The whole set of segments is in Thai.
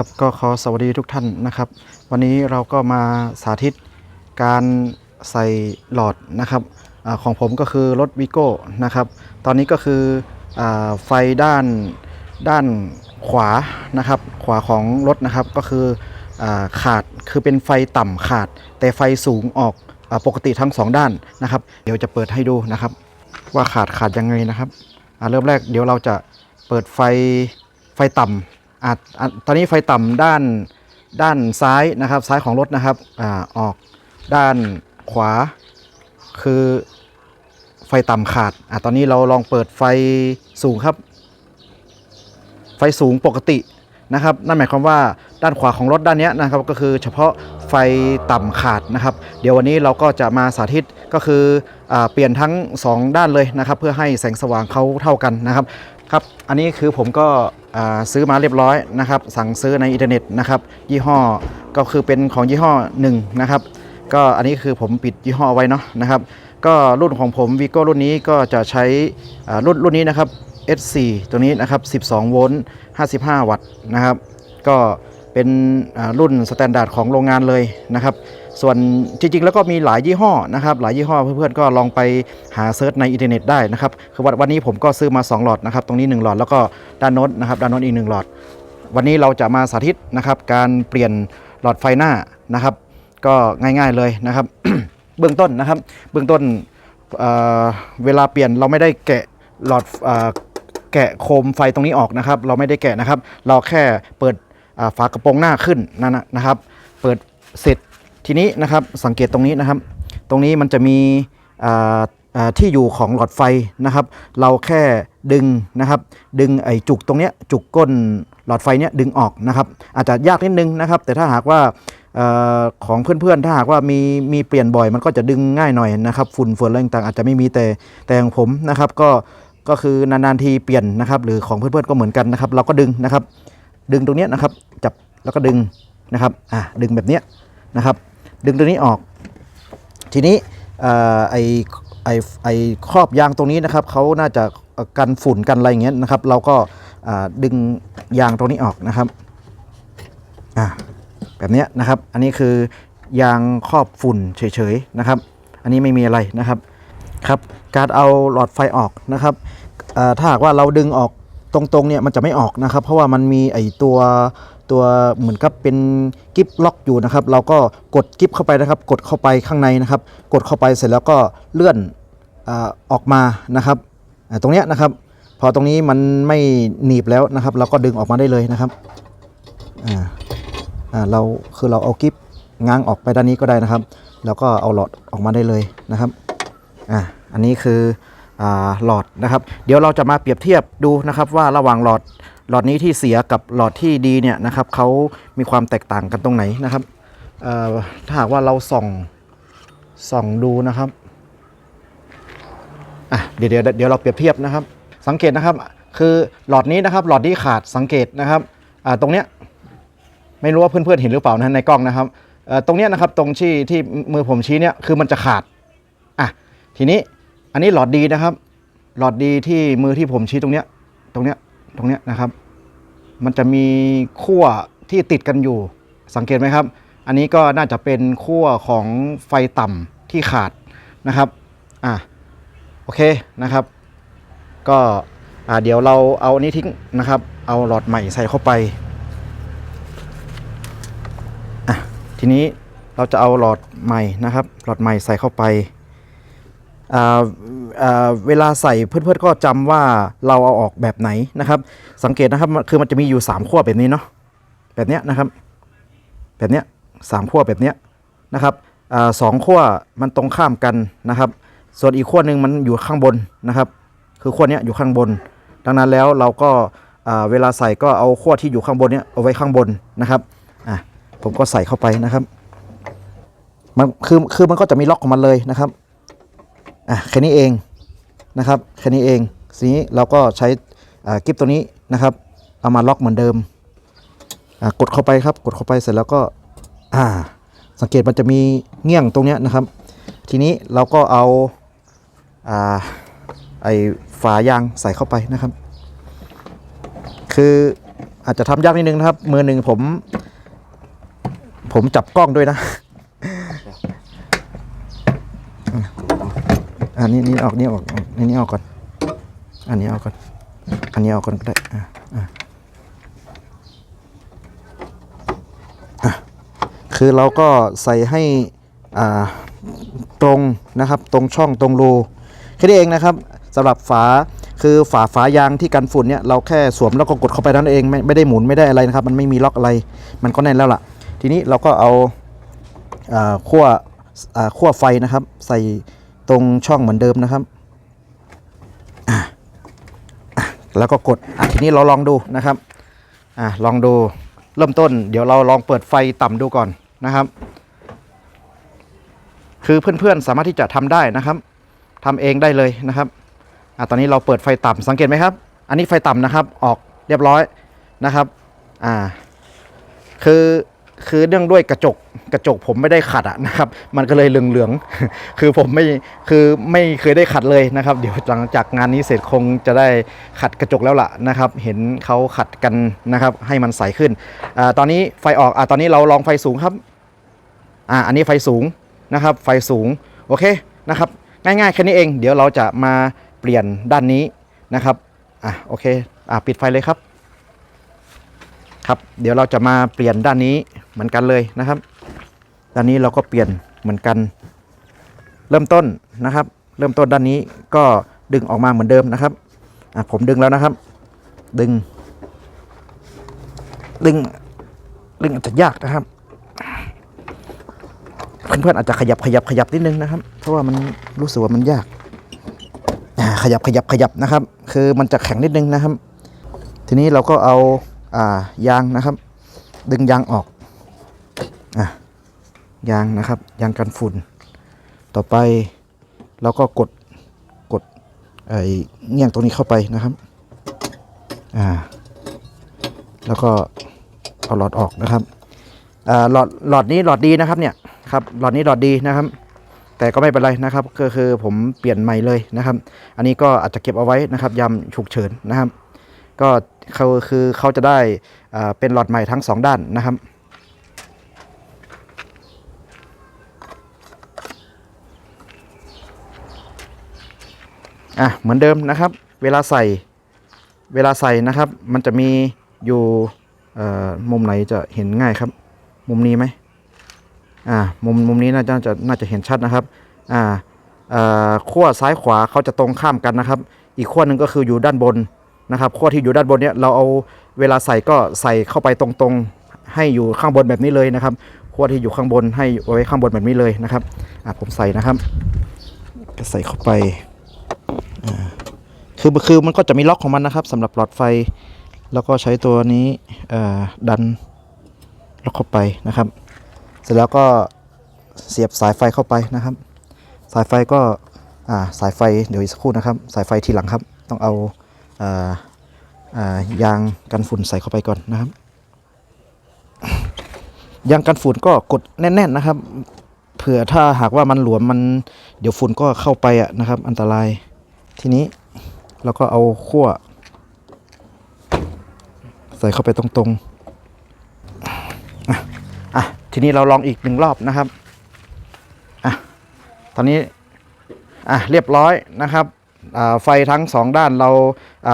ครับก็ขอสวัสดีทุกท่านนะครับ วันนี้เราก็มาสาธิตการใส่หลอดนะครับอของผมก็คือรถวิโก้นะครับ ตอนนี้ก็คืออไฟด้านด้านขวานะครับ ขวาของรถนะครับก็คืออขาดคือเป็นไฟต่ำขาด แต่ไฟสูงออกอปกติทั้งสองด้านนะครับ เดี๋ยวจะเปิดให้ดูนะครับ ว่าขาดขาดยังไงนะครับเริ่มแรกเดี๋ยวเราจะเปิดไฟไฟต่ำ อาอ่าตอนนี้ไฟต่ำด้านด้านซ้ายนะครับซ้ายของรถนะครับอออกด้านขวาคือไฟต่ำขาดอ่าตอนนี้เราลองเปิดไฟสูงครับ ไฟสูงปกตินะครับ นั่นหมายความว่าด้านขวาของรถด้านนี้นะครับ ก็คือเฉพาะไฟต่ำขาดนะครับ เดี๋ยววันนี้เราก็จะมาสาธิตก็คืออเปลี่ยนทั้ง 2 ด้านเลยนะครับ เพื่อให้แสงสว่างเขาเท่ากันนะครับ ครับ อันนี้คือผมก็ซื้อมาเรียบร้อยนะครับ สั่งซื้อในอินเทอร์เน็ตนะครับ ยี่ห้อก็คือเป็นของยี่ห้อหนึ่งนะครับ ก็อันนี้คือผมปิดยี่ห้อไว้เนาะนะครับ ก็รุ่นของผมวีโก้รุ่นนี้ก็จะใช้รุ่นรุ่นนี้นะครับ S4 ตัวนี้นะครับ 12 โวลต์ 55 วัตต์นะครับ ก็เป็นรุ่นสแตนดาร์ดของโรงงานเลยนะครับ ส่วนจริงๆ แล้วก็มีหลายยี่ห้อนะครับ หลายยี่ห้อเพื่อนๆก็ลองไปหาเซิร์ชในอินเทอร์เน็ตได้นะครับคือวันวันนี้ผมก็ซื้อมา 2 หลอดนะครับ ตรงนี้ 1 หลอดแล้วก็ด้านโน้นนะครับ ด้านโน้นอีก 1 หลอด วันนี้เราจะมาสาธิตนะครับ การเปลี่ยนหลอดไฟหน้านะครับ ก็ง่ายๆเลยนะครับ เบื้องต้นนะครับ เบื้องต้นเเวลาเปลี่ยนเราไม่ได้แกะหลอดอแกะโคมไฟตรงนี้ออกนะครับ เราไม่ได้แกะนะครับ เราแค่เปิดฝากระโปรงหน้าขึ้นนั่นนะนะครับ เปิดเสร็จ ทีนี้นะครับสังเกตตรงนี้นะครับ ตรงนี้มันจะมีที่อยู่ของหลอดไฟนะครับ เราแค่ดึงนะครับ ดึงไอ้จุกตรงเนี้ยจุกก้นหลอดไฟเนี้ยดึงออกนะครับ อาจจะยากนิดนึงนะครับ แต่ถ้าหากว่าเออของเพื่อนๆ ถ้าหากว่ามีมีเปลี่ยนบ่อยมันก็จะดึงง่ายหน่อยนะครับ ฝุ่นเฟืนอะไรต่างๆอาจจะไม่มีแต่แต่ของผมนะครับ ก็ก็คือนานๆทีเปลี่ยนนะครับ หรือของเพื่อนๆก็เหมือนกันนะครับ เราก็ดึงนะครับ ดึงตรงเนี้ยนะครับ จับแล้วก็ดึงนะครับอ่าดึงแบบเนี้ยนะครับ ดึงตัวนี้ออก ทีนี้เอ่อไอไอไอครอบยางตรงนี้นะครับเขาน่าจะกันฝุ่นกันอะไรอย่างเงี้ยนะครับ เราก็ดึงยางตรงนี้ออกนะครับแบบเนี้ยนะครับ อันนี้คือยางครอบฝุ่นเฉยๆนะครับ อันนี้ไม่มีอะไรนะครับครับ การเอาหลอดไฟออกนะครับถ้าหากว่าเราดึงออก ตรงๆเนี่ยมันจะไม่ออกนะครับ เพราะว่ามันมีไอตัวตัวเหมือนกับเป็นกิฟล็อกอยู่นะครับ เราก็กดกิฟเข้าไปนะครับ กดเข้าไปข้างในนะครับ กดเข้าไปเสร็จแล้วก็เลื่อนอออกมานะครับตรงเนี้ยนะครับ พอตรงนี้มันไม่หนีบแล้วนะครับ เราก็ดึงออกมาได้เลยนะครับอ่าอ่าเราคือเราเอากิฟง้างออกไปด้านนี้ก็ได้นะครับ แล้วก็เอาหลอดออกมาได้เลยนะครับอ่าอันนี้คือ หลอดนะครับ เดี๋ยวเราจะมาเปรียบเทียบดูนะครับว่าระหว่างหลอดหลอดนี้ที่เสียกับหลอดที่ดีเนี่ยนะครับเขามีความแตกต่างกันตรงไหนนะครับถ้าหากว่าเราส่องส่องดูนะครับอะเดี๋ยวเดี๋ยวเดี๋ยวเราเปรียบเทียบนะครับ สังเกตนะครับคือหลอดนี้นะครับ หลอดที่ขาดสังเกตนะครับตรงเนี้ยไม่รู้ว่าเพื่อนๆเห็นหรือเปล่านะในกล้องนะครับตรงเนี้ยนะครับตรงที่ที่มือผมชี้เนี่ยคือมันจะขาดอะทีนี้ อันนี้หลอดดีนะครับ หลอดดีที่มือที่ผมชี้ตรงเนี้ย ตรงเนี้ย ตรงเนี้ยนะครับ มันจะมีขั้วที่ติดกันอยู่ สังเกตไหมครับ อันนี้ก็น่าจะเป็นขั้วของไฟต่ำที่ขาดนะครับ อะ โอเคนะครับ ก็อ่าเดี๋ยวเราเอาอันนี้ทิ้งนะครับ เอาหลอดใหม่ใส่เข้าไป อะ ทีนี้เราจะเอาหลอดใหม่นะครับ หลอดใหม่ใส่เข้าไป เวลาใส่เพื่อนๆก็จำว่าเราเอาออกแบบไหนนะครับ สังเกตนะครับคือมันจะมีอยู่ 3 ขั้วแบบนี้เนาะแบบเนี้ยนะครับ แบบเนี้ยสามขั้วแบบเนี้ยนะครับอสองขั้วมันตรงข้ามกันนะครับ ส่วนอีกขั้วหนึ่งมันอยู่ข้างบนนะครับ คือขั้วเนี้ยอยู่ข้างบน ดังนั้นแล้วเราก็เวลาใส่ก็เอาขั้วที่อยู่ข้างบนเนี้ยเอาไว้ข้างบนนะครับอะผมก็ใส่เข้าไปนะครับมันคือคือมันก็จะมีล็อกของมันเลยนะครับ อะแค่นี้เองนะครับแค่นี้เองทีนี้เราก็ใช้กิฟตัวนี้นะครับ เอามาล็อกเหมือนเดิมกดเข้าไปครับ กดเข้าไปเสร็จแล้วก็อ่าสังเกตมันจะมีเงี้ยงตรงเนี้ยนะครับ ทีนี้เราก็เอาอ่าไอฝายางใส่เข้าไปนะครับ คืออาจจะทำยากนิดนึงนะครับมือหนึ่งผม ผมจับกล้องด้วยนะ อันนี้นี่ออกนี่ออกอันนี้ออกก่อน อันนี้ออกก่อน อันนี้ออกก่อนก็ได้ อะอะอะคือเราก็ใส่ให้อ่าตรงนะครับตรงช่องตรงรูแค่นี้เองนะครับสำหรับฝาคือฝาฝายางที่กันฝุ่นเนี่ยเราแค่สวมแล้วก็กดเข้าไปนั่นเองไม่ไม่ได้หมุนไม่ได้อะไรนะครับ มันไม่มีล็อกอะไร มันก็แน่นแล้วล่ะ ทีนี้เราก็เอาอ่าขั้วอ่าขั้วไฟนะครับ ใส่ ตรงช่องเหมือนเดิมนะครับแล้วก็กดทีนี้เราลองดูนะครับอลองดูเริ่มต้น เดี๋ยวเราลองเปิดไฟต่ำดูก่อนนะครับ คือเพื่อนๆสามารถที่จะทำได้นะครับทำเองได้เลยนะครับอตอนนี้เราเปิดไฟต่ำสังเกตไหมครับ อันนี้ไฟต่ำนะครับออกเรียบร้อยนะครับอ่าคือ คือเนื่องด้วยกระจกกระจกผมไม่ได้ขัดอะนะครับ มันก็เลยเหลืองๆ คือผมไม่คือไม่เคยได้ขัดเลยนะครับ เดี๋ยวหลังจากงานนี้เสร็จคงจะได้ขัดกระจกแล้วล่ะนะครับ เห็นเขาขัดกันนะครับ ให้มันใสขึ้นอ่าตอนนี้ไฟออกอ่าตอนนี้เราลองไฟสูงครับอ่าอันนี้ไฟสูงนะครับ ไฟสูงโอเคนะครับ ง่ายๆแค่นี้เอง เดี๋ยวเราจะมาเปลี่ยนด้านนี้นะครับอะโอเคอ่าปิดไฟเลยครับ ครับ เดี๋ยวเราจะมาเปลี่ยนด้านนี้เหมือนกันเลยนะครับ ด้านนี้เราก็เปลี่ยนเหมือนกัน เริ่มต้นนะครับ เริ่มต้นด้านนี้ก็ดึงออกมาเหมือนเดิมนะครับผมดึงแล้วนะครับ ดึง ดึง ดึงอาจจะยากนะครับ เพื่อนๆอาจจะขยับขยับขยับนิดนึงนะครับ เพราะว่ามันรู้สึกว่ามันยาก ขยับขยับขยับนะครับ คือมันจะแข็งนิดนึงนะครับ ทีนี้เราก็เอา ยางนะครับ ดึงยางออกอะยางนะครับยางกันฝุ่น ต่อไปเราก็กดกดไอ้เงี้ยงตรงนี้เข้าไปนะครับอ่าแล้วก็เอาหลอดออกนะครับอ่าหลอดหลอดนี้หลอดดีนะครับเนี่ยครับหลอดนี้หลอดดีนะครับ แต่ก็ไม่เป็นไรนะครับ ก็คือผมเปลี่ยนใหม่เลยนะครับ อันนี้ก็อาจจะเก็บเอาไว้นะครับยามฉุกเฉินนะครับ ก็ เขาคือเขาจะได้เป็นหลอดใหม่ทั้งสองด้านนะครับอะเหมือนเดิมนะครับ เวลาใส่เวลาใส่นะครับ มันจะมีอยู่มุมไหนจะเห็นง่ายครับ มุมนี้ไหมอ่ามุมมุมนี้น่าจะน่าจะเห็นชัดนะครับอ่าขั้วซ้ายขวาเขาจะตรงข้ามกันนะครับ อีกขั้วหนึ่งก็คืออยู่ด้านบน นะครับขั้วที่อยู่ด้านบนเนี้ยเราเอาเวลาใส่ก็ใส่เข้าไปตรงๆ ให้อยู่ข้างบนแบบนี้เลยนะครับขั้วที่อยู่ข้างบนให้ไว้ข้างบนแบบนี้เลยนะครับอะผมใส่นะครับ ก็ใส่เข้าไปคือคือมันก็จะมีล็อกของมันนะครับสำหรับหลอดไฟ แล้วก็ใช้ตัวนี้เอ่อดันล็อกเข้าไปนะครับ เสร็จแล้วก็เสียบสายไฟเข้าไปนะครับ สายไฟก็อ่าสายไฟเดี๋ยวอีกสักครู่นะครับ สายไฟทีหลังครับ ต้องเอา ยางกันฝุ่นใส่เข้าไปก่อนนะครับยางกันฝุ่นก็กดแน่น ๆนะครับ เผื่อถ้าหากว่ามันหลวมมันเดี๋ยวฝุ่นก็เข้าไปอะนะครับ อันตรายทีนี้แล้วก็เอาขั้วใส่เข้าไปตรงๆอะทีนี้เราลองอีกหนึ่งรอบนะครับอะตอนนี้อะเรียบร้อยนะครับ ไฟทั้งสองด้านเรา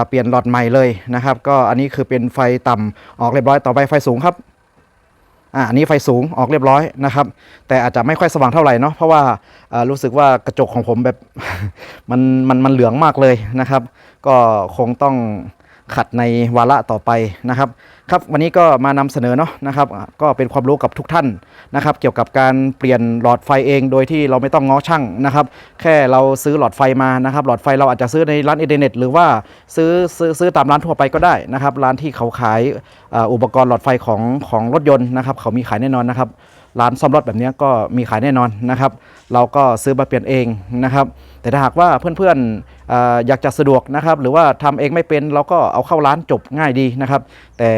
เปลี่ยนหลอดใหม่เลยนะครับ ก็อันนี้คือเป็นไฟต่ำออกเรียบร้อยต่อไปไฟสูงครับอันนี้ไฟสูงออกเรียบร้อยนะครับ แต่อาจจะไม่ค่อยสว่างเท่าไหร่เนาะเพราะว่าอ่ารู้สึกว่ากระจกของผมแบบมันมันมันเหลืองมากเลยนะครับ ก็คงต้อง ขัดในวาระต่อไปนะครับครับวันนี้ก็มานำเสนอเนาะนะครับก็เป็นความรู้กับทุกท่านนะครับ เกี่ยวกับการเปลี่ยนหลอดไฟเองโดยที่เราไม่ต้องง้อช่างนะครับ แค่เราซื้อหลอดไฟมานะครับ หลอดไฟเราอาจจะซื้อในร้านอินเทอร์เน็ตหรือว่าซื้อซื้อซื้อตามร้านทั่วไปก็ได้นะครับ ร้านที่เขาขายอุปกรณ์หลอดไฟของของรถยนต์นะครับ เขามีขายแน่นอนนะครับ ร้านซ่อมรถแบบนี้ก็มีขายแน่นอนนะครับ เราก็ซื้อมาเปลี่ยนเองนะครับ แต่ถ้าหากว่าเพื่อนๆอออยากจะสะดวกนะครับ หรือว่าทำเองไม่เป็นเราก็เอาเข้าร้านจบง่ายดีนะครับ แต่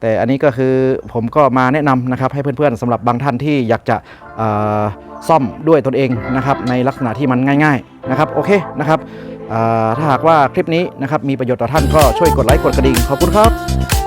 แต่อันนี้ก็คือผมก็มาแนะนำนะครับให้เพื่อนๆสำหรับบางท่านที่อยากจะซ่อมด้วยตนเองนะครับในลักษณะที่มันง่าย ๆนะครับโอเคนะครับถ้าหากว่าคลิปนี้นะครับมีประโยชน์ต่อท่านก็ช่วยกดไลค์กดกระดิ่งขอบคุณครับ